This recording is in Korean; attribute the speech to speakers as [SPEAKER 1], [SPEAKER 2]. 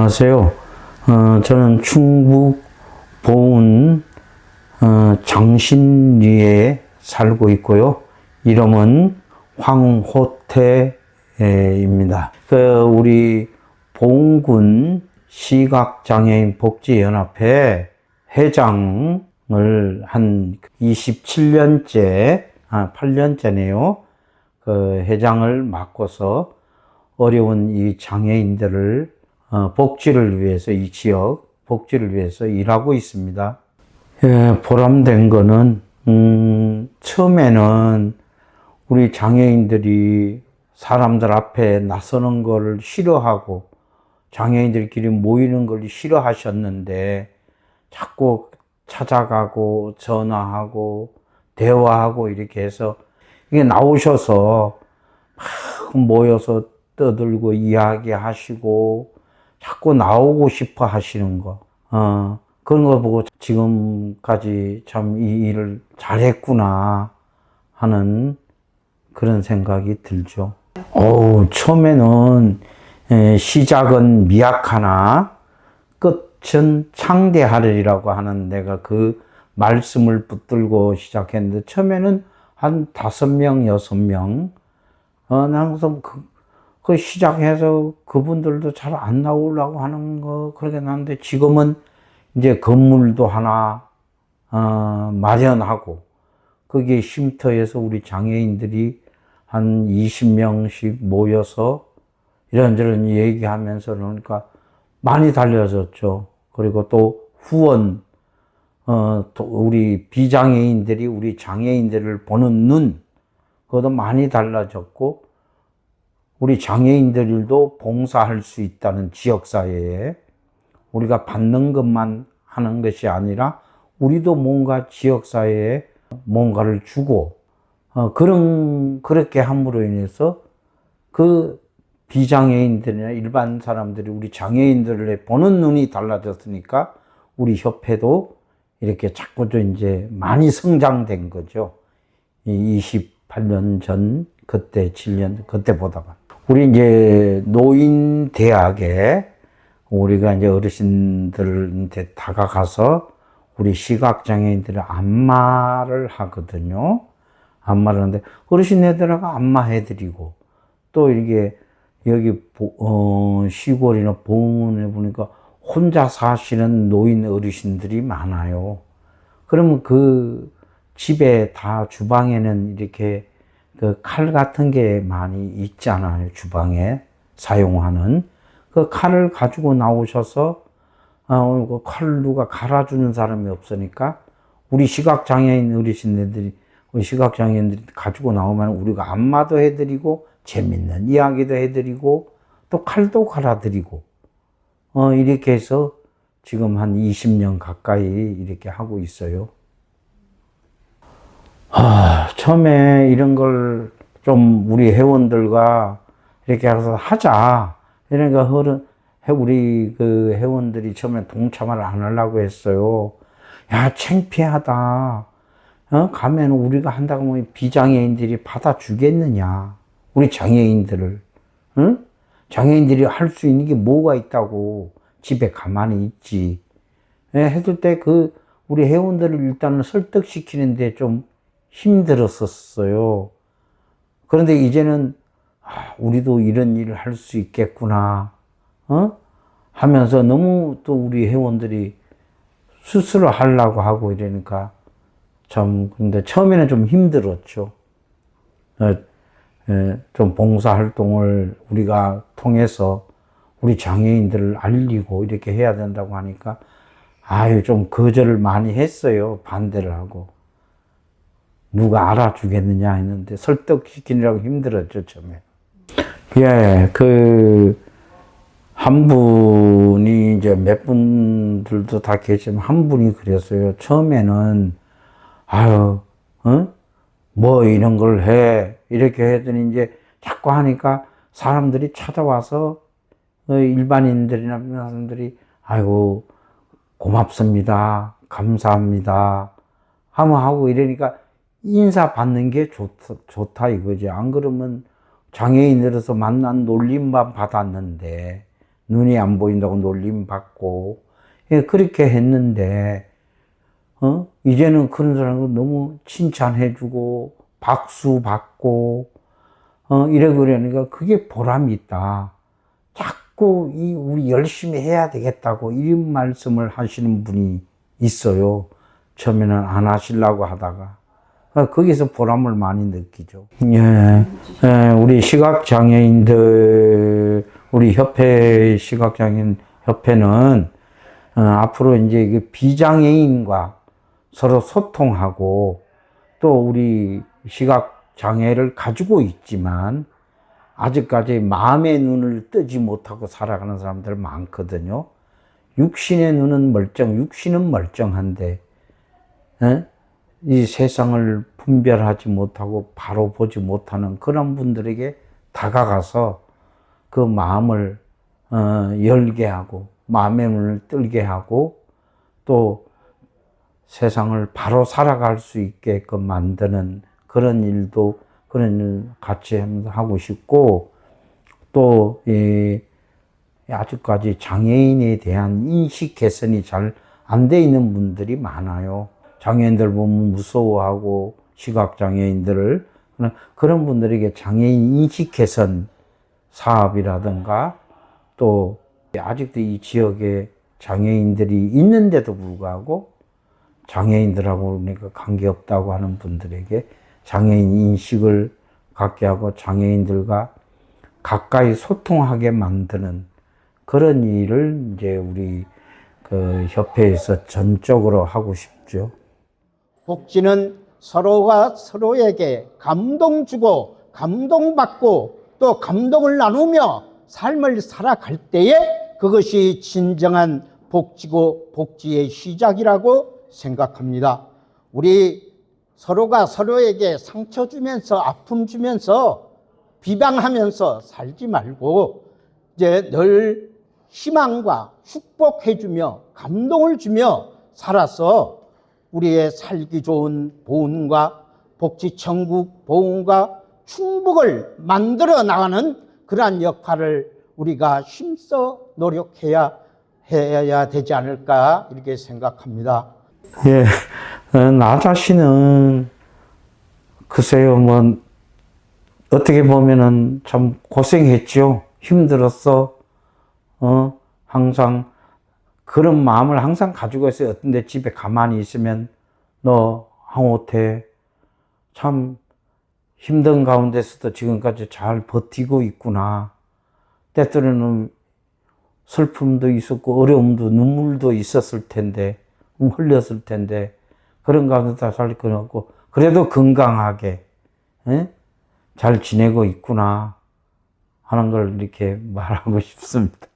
[SPEAKER 1] 안녕하세요. 어, 저는 충북 보은 어, 장신리에 살고 있고요. 이름은 황호태입니다. 그 우리 보은군 시각장애인 복지연합회 회장을 한 27년째, 아, 8년째네요. 그 회장을 맡고서 어려운 이 장애인들을 어, 복지를 위해서 이 지역 복지를 위해서 일하고 있습니다. 예, 보람된 거는 음, 처음에는 우리 장애인들이 사람들 앞에 나서는 거를 싫어하고 장애인들끼리 모이는 걸 싫어하셨는데 자꾸 찾아가고 전화하고 대화하고 이렇게 해서 이게 나오셔서 막 모여서 떠들고 이야기하시고 자꾸 나오고 싶어 하시는 거. 어, 그런 거 보고 지금까지 참 이 일을 잘했구나 하는 그런 생각이 들죠. 어우, 처음에는 에, 시작은 미약하나 끝은 창대하리라고 하는 내가 그 말씀을 붙들고 시작했는데 처음에는 한 다섯 명, 여섯 명, 어, 나 항상 그, 그 시작해서 그분들도 잘 안 나오려고 하는 거 그렇게 나는데 지금은 이제 건물도 하나 어, 마련하고 거기에 쉼터에서 우리 장애인들이 한 20명씩 모여서 이런저런 얘기하면서 그러니까 많이 달려졌죠. 그리고 또 후원 어, 또 우리 비장애인들이 우리 장애인들을 보는 눈 그것도 많이 달라졌고 우리 장애인들도 봉사할 수 있다는 지역사회에 우리가 받는 것만 하는 것이 아니라 우리도 뭔가 지역사회에 뭔가를 주고 어, 그런 그렇게 함으로 인해서 그 비장애인들이나 일반 사람들이 우리 장애인들을 보는 눈이 달라졌으니까 우리 협회도 이렇게 자꾸 좀 이제 많이 성장된 거죠. 이 28년 전 그때 7년 그때보다가 우리 이제 노인 대학에 우리가 이제 어르신들한테 다가가서 우리 시각장애인들의 안마를 하거든요. 안마를 하는데 어르신네들하고 안마해드리고 또 이게 여기 보- 어, 시골이나 봉원에 보니까 혼자 사시는 노인 어르신들이 많아요. 그러면 그 집에 다 주방에는 이렇게 그 칼 같은 게 많이 있잖아요. 주방에 사용하는. 그 칼을 가지고 나오셔서, 어, 그 칼 누가 갈아주는 사람이 없으니까 우리 시각장애인 어르신들이, 시각장애인들이 가지고 나오면 우리가 안마도 해드리고 재밌는 이야기도 해드리고 또 칼도 갈아드리고 어, 이렇게 해서 지금 한 20년 가까이 이렇게 하고 있어요. 아, 처음에 이런 걸 좀 우리 회원들과 이렇게 해서 하자. 이러니까 우리 그 회원들이 처음에 동참을 안 하려고 했어요. 야, 창피하다. 어? 가면 우리가 한다고 하면 비장애인들이 받아주겠느냐. 우리 장애인들을. 응? 장애인들이 할 수 있는 게 뭐가 있다고. 집에 가만히 있지. 예, 했을 때 그, 우리 회원들을 일단은 설득시키는데 좀 힘들었었어요. 그런데 이제는, 아, 우리도 이런 일을 할 수 있겠구나. 어? 하면서 너무 또 우리 회원들이 스스로 하려고 하고 이러니까 참, 근데 처음에는 좀 힘들었죠. 어, 예, 좀 봉사활동을 우리가 통해서 우리 장애인들을 알리고 이렇게 해야 된다고 하니까 아유, 좀 거절을 많이 했어요. 반대를 하고. 누가 알아주겠느냐 했는데 설득시키느라고 힘들었죠, 처음에. 예, 그, 한 분이 이제 몇 분들도 다 계시지만 한 분이 그랬어요. 처음에는, 아유, 어? 뭐 이런 걸 해. 이렇게 했더니 이제 자꾸 하니까 사람들이 찾아와서 어, 일반인들이나 사람들이 아이고, 고맙습니다. 감사합니다. 하면 하고 이러니까 인사 받는 게 좋다, 좋다 이거지. 안 그러면 장애인으로서 만난 놀림만 받았는데 눈이 안 보인다고 놀림 받고 예, 그렇게 했는데 어? 이제는 그런 사람은 너무 칭찬해주고 박수 받고 어, 이래 그러니까 그게 보람이 있다. 자꾸 이 우리 열심히 해야 되겠다고 이런 말씀을 하시는 분이 있어요. 처음에는 안 하시려고 하다가 어, 거기서 보람을 많이 느끼죠. 예, 예, 우리 시각 장애인들 우리 협회 시각 장애인 협회는 어, 앞으로 이제 그 비장애인과 서로 소통하고 또 우리 시각 장애를 가지고 있지만 아직까지 마음의 눈을 뜨지 못하고 살아가는 사람들 많거든요. 육신의 눈은 멀쩡, 육신은 멀쩡한데, 에? 이 세상을 분별하지 못하고 바로 보지 못하는 그런 분들에게 다가가서 그 마음을 어, 열게 하고 마음의 문을 뜰게 하고 또 세상을 바로 살아갈 수 있게끔 만드는 그런 일도 그런 일 같이 하고 싶고 또 이, 아직까지 장애인에 대한 인식 개선이 잘 안 돼 있는 분들이 많아요. 장애인들 보면 무서워하고 시각 장애인들을 그런 분들에게 장애인 인식 개선 사업이라든가 또 아직도 이 지역에 장애인들이 있는데도 불구하고 장애인들하고 그러니까 관계없다고 하는 분들에게 장애인 인식을 갖게 하고 장애인들과 가까이 소통하게 만드는 그런 일을 이제 우리 그 협회에서 전적으로 하고 싶죠.
[SPEAKER 2] 복지는 서로가 서로에게 감동 주고 감동받고 또 감동을 나누며 삶을 살아갈 때에 그것이 진정한 복지고 복지의 시작이라고 생각합니다. 우리 서로가 서로에게 상처 주면서 아픔 주면서 비방하면서 살지 말고 이제 늘 희망과 축복해주며 감동을 주며 살아서 우리의 살기 좋은 보훈과 복지 천국 보훈과 충북을 만들어 나가는 그러한 역할을 우리가 힘써 노력해야 해야 되지 않을까 이렇게 생각합니다.
[SPEAKER 1] 예, 어, 나 자신은 글쎄요, 뭐 어떻게 보면은 참 고생했죠. 힘들었어. 어, 항상 그런 마음을 항상 가지고 있어요. 어떤 데 집에 가만히 있으면 너 항호태 참 힘든 가운데서도 지금까지 잘 버티고 있구나. 때때로는 슬픔도 있었고 어려움도 눈물도 있었을 텐데 음, 흘렸을 텐데 그런 가운데 다살 끊었고 그래도 건강하게 에? 잘 지내고 있구나 하는 걸 이렇게 말하고 싶습니다.